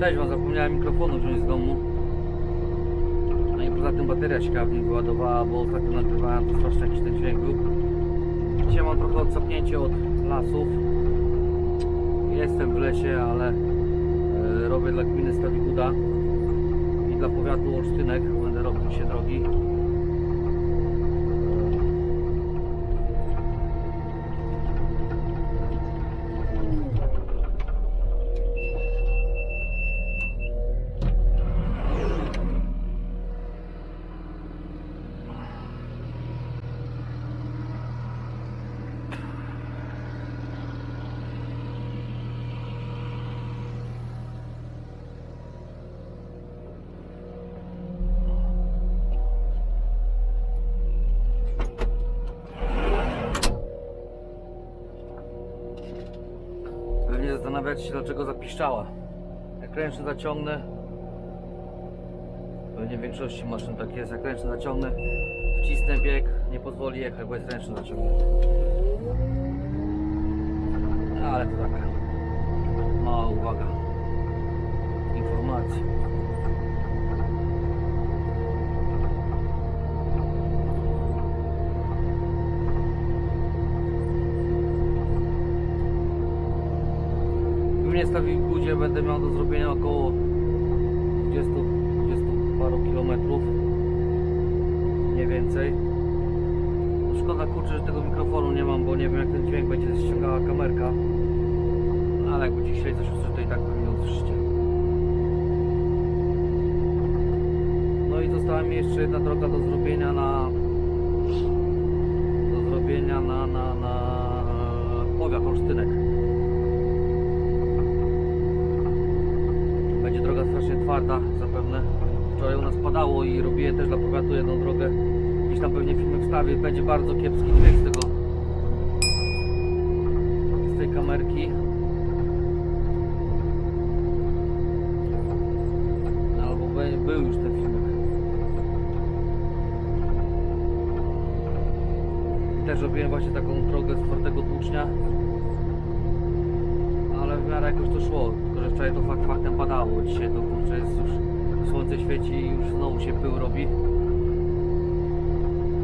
Cześć wam, zapomniałem mikrofonu wziąć z domu. No i poza tym bateria się kawnie wyładowała, bo ostatnio nagrywałem, to strasznie jakiś ten dźwięk był. Dzisiaj mam trochę odsapnięcie od lasów. Jestem w lesie, ale e, robię dla gminy Stawiguda i dla powiatu Olsztynek. Będę robił dzisiaj drogi. Się dlaczego zapiszczała. Jak ręczny zaciągnę, pewnie w większości maszyn tak jest, jak ręczny zaciągnę, wcisnę bieg, nie pozwoli jechać, bo jest ręczny zaciągnięty. Ale to taka mała uwaga. Informacja. W mnie Stawigudzie będę miał do zrobienia około 20, 20 paru kilometrów. Nie więcej. No Szkoda kurczę, że tego mikrofonu nie mam, bo nie wiem jak ten dźwięk będzie ściągała kamerka. No, ale jak będzie chcieli coś usłyszeć, to i tak pewnie usłyszycie. No i została mi jeszcze jedna droga do zrobienia na do zrobienia na, na, na powiat Olsztynek. Będzie droga strasznie twarda zapewne. Wczoraj u nas padało i robiłem też dla powiatu jedną drogę. Gdzieś tam pewnie filmy wstawię. Będzie bardzo kiepski dźwięk z tego z tej kamerki. Albo be- był już ten filmek. Też robiłem właśnie taką drogę z twardego tłucznia ale w miarę jakoś to szło, że wczoraj to fakt faktem padało, dzisiaj to kurczę jest już słońce świeci i już znowu się pył robi.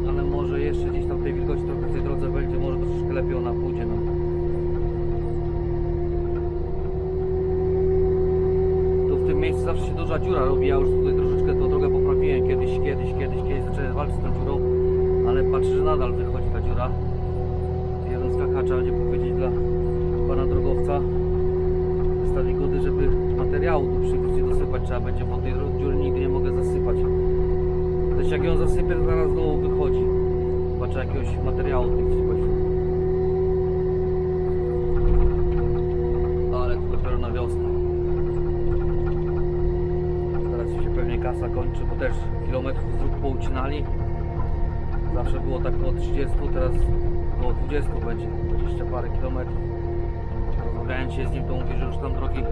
Ale może jeszcze gdzieś tam tej wilgoci trochę w tej drodze będzie, może troszeczkę lepiej ona pójdzie nam tu w tym miejscu zawsze się duża dziura robi, ja już tutaj troszeczkę tą drogę poprawiłem kiedyś, kiedyś, kiedyś, kiedyś zacząłem walczyć z tą dziurą ale patrzę, że nadal wychodzi ta dziura. Jeden skakacza będzie powiedzieć dla materiału tu przywrócić dosypać trzeba będzie, bo tej dziury nigdy nie mogę zasypać. Też jak ją zasypię, to zaraz znowu wychodzi. Patrzę jakiegoś materiału tu wsypać. Ale to dopiero na wiosnę. Teraz się pewnie kasa kończy, bo też kilometrów dróg poucinali. Zawsze było tak około 30, teraz około 20 będzie, 20 parę kilometrów. Rozmawiałem się z nim, to mówi, że już tam drogi,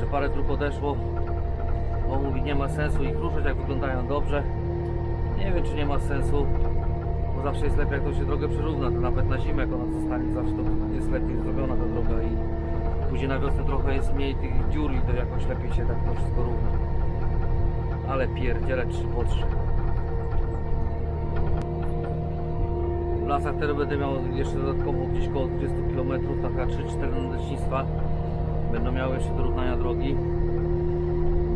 że parę dróg odeszło. On mówi, nie ma sensu ich ruszać, jak wyglądają dobrze. Nie wiem, czy nie ma sensu, bo zawsze jest lepiej, jak to się drogę przyrówna, to nawet na zimę, jak ona zostanie, zawsze to jest lepiej zrobiona ta droga i później na wiosnę trochę jest mniej tych dziur i to jakoś lepiej się tak to wszystko równa. Ale pierdziele 3 po 3. W lasach teraz będę miał jeszcze dodatkowo gdzieś koło 20 km, taka 3-4 nadleśnictwa będą miały jeszcze do równania drogi.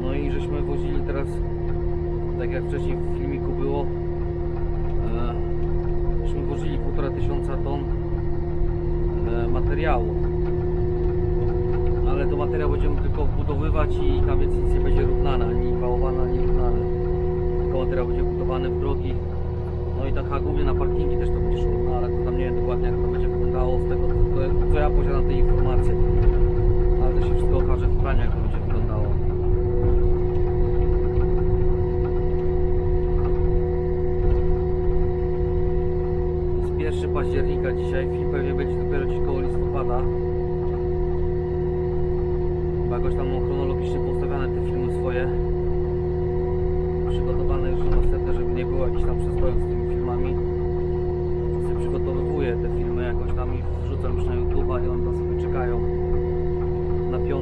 No i żeśmy wozili teraz, tak jak wcześniej w filmiku było, e, żeśmy wozili 1,5 tysiąca ton e, materiału. Ale to materiał będziemy tylko wbudowywać i tam więc nic nie będzie równane, ani wałowane, ani równane. Tylko materiał będzie budowany w drogi. No i tak głównie na parkingi też to będzie szło, no ale to tam nie wiem dokładnie jak to będzie wyglądało z tego co, ja posiadam te informacje. Ale to się wszystko okaże w planie jak będzie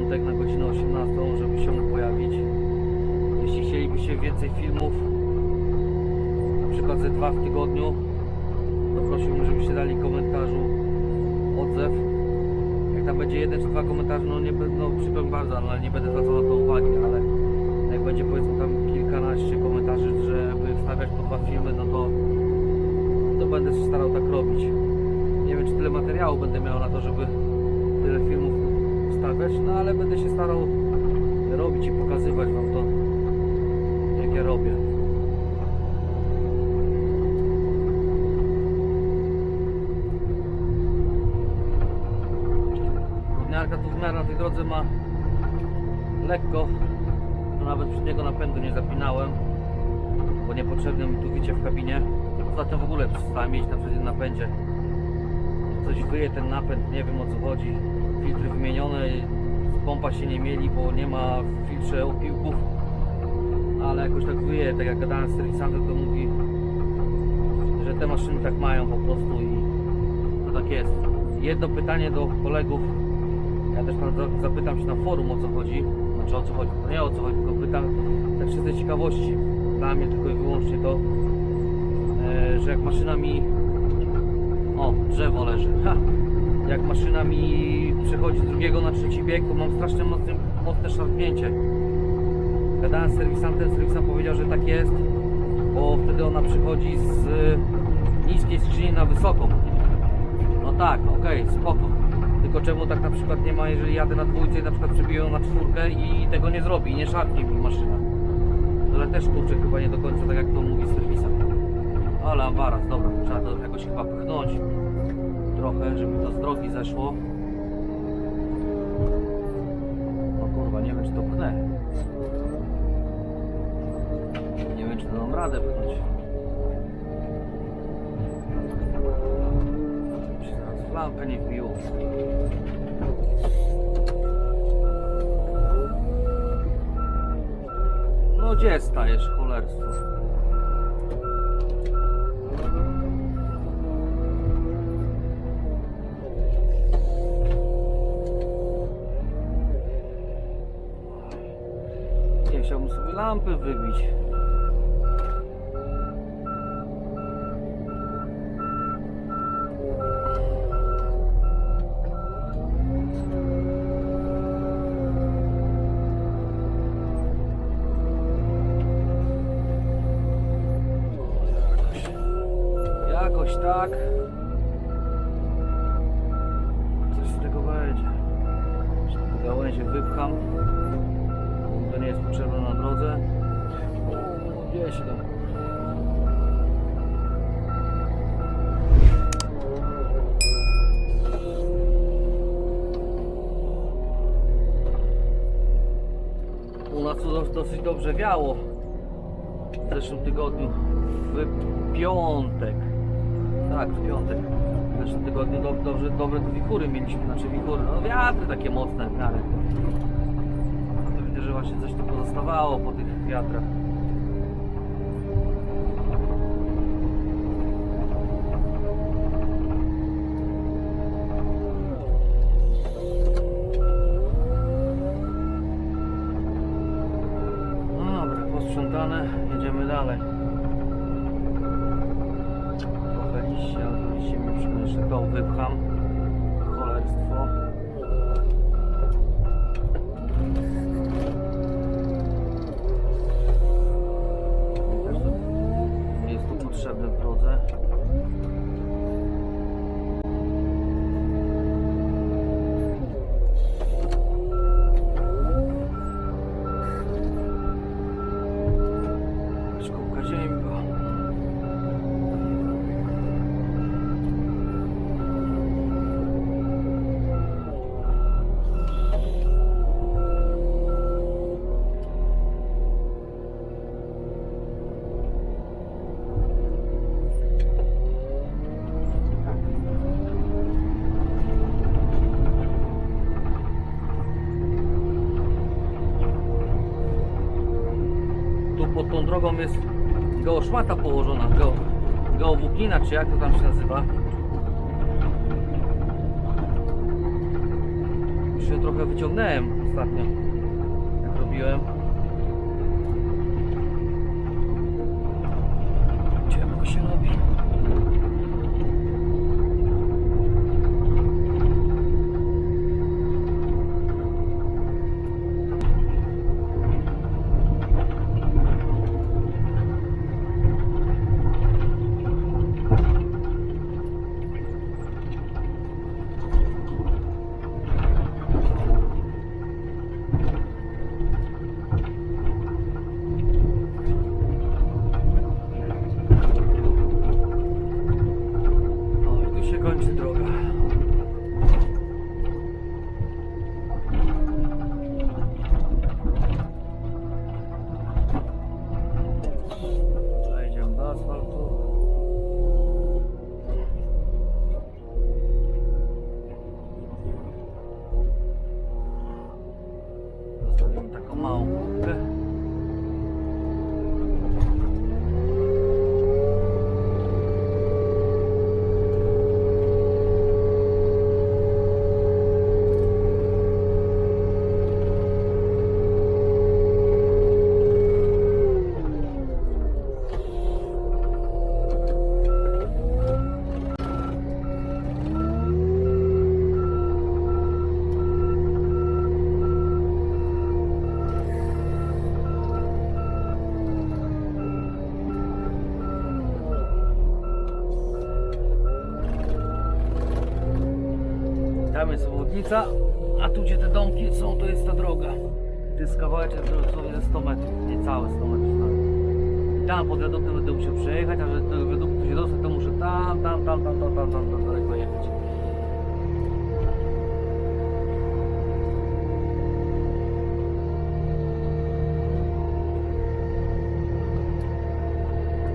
piątek na godzinę godzinę 18, żeby się pojawić. Jeśli chcielibyście więcej filmów, na przykład ze dwa w tygodniu, to prosiłbym, żebyście dali komentarzu odzew. Jak tam będzie jeden czy dwa komentarze, no nie będę, no przykro mi bardzo, ale nie będę zwracał na to uwagi, ale jak będzie powiedzmy tam kilkanaście komentarzy, żeby wstawiać po dwa filmy, no to, to będę się starał tak robić. Nie wiem, czy tyle materiału będę miał na to, żeby tyle filmów wstawiać, no ale będę się starał robić i pokazywać Wam to, jak ja robię. Gówniarka tu w miarę na tej drodze ma lekko, to nawet przedniego napędu nie zapinałem, bo niepotrzebne mi tu wicie w kabinie. Ostatnio w ogóle przestałem jeździć na przednim napędzie. Coś wyje ten napęd, nie wiem o co chodzi. Filtry wymienione, z pompa się nie mieli, bo nie ma w filtrze opiłków. Ale jakoś tak wyje, tak jak gadałem z serwisantem, to mówi, że te maszyny tak mają po prostu i to tak jest. Jedno pytanie do kolegów, ja też tam za- zapytam się na forum o co chodzi, znaczy o co chodzi, no nie o co chodzi, tylko pytam tak z czystej ciekawości, dla mnie tylko i wyłącznie to, e, że jak maszyna mi, o drzewo leży, ha, jak maszyna mi przechodzi z drugiego na trzeci bieg, to mam strasznie mocne, mocne szarpnięcie. Gadałem z serwisantem, serwisant powiedział, że tak jest, bo wtedy ona przychodzi z e, niskiej skrzyni na wysoką. No tak, okej, spoko. Tylko czemu tak na przykład nie ma, jeżeli jadę na dwójce i na przykład przebiję na czwórkę i tego nie zrobi, nie szarpnie mi maszyna. Ale też kurczę chyba nie do końca tak jak to mówi serwisant. Ale ambaras, dobra, trzeba to jakoś chyba pchnąć trochę, żeby to z drogi zeszło. No kurwa, nie wiem czy to pchnę. Nie wiem czy to dam radę pchnąć. W lampę nie wbiło. No gdzie stajesz, cholerstwo? Lampy wybić. Jakoś, jakoś tak. Tam? U nas dos- dosyć dobrze wiało w zeszłym tygodniu. W piątek. Tak, w piątek. W zeszłym tygodniu do, dobrze, dobre tu wichury mieliśmy, znaczy wichury, no wiatry takie mocne w miarę. To widzę, że właśnie coś tu pozostawało po tych wiatrach. Posprzątane, jedziemy dalej. Trochę liście, ale liście mi przy- jeszcze to wypcham. Drogą jest geoszmata położona, geo, geowłóknina, czy jak to tam się nazywa. Już się trochę wyciągnąłem ostatnio. zrobiłem. Ciemno Tam jest obwodnica, a tu gdzie te domki są, to jest ta droga. To jest kawałeczek dosłownie ze 100 metrów, niecałe 100 metrów tam pod wiaduktem będę musiał przejechać, a żeby do wiaduktu się dostać, to muszę tam, tam, tam, tam, tam, tam, tam, tam daleko jechać.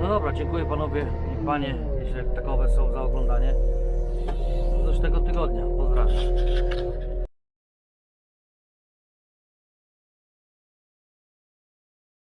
No dobra, dziękuję panowie i panie, jeśli takowe są za oglądanie. Do tego tygodnia. dobra.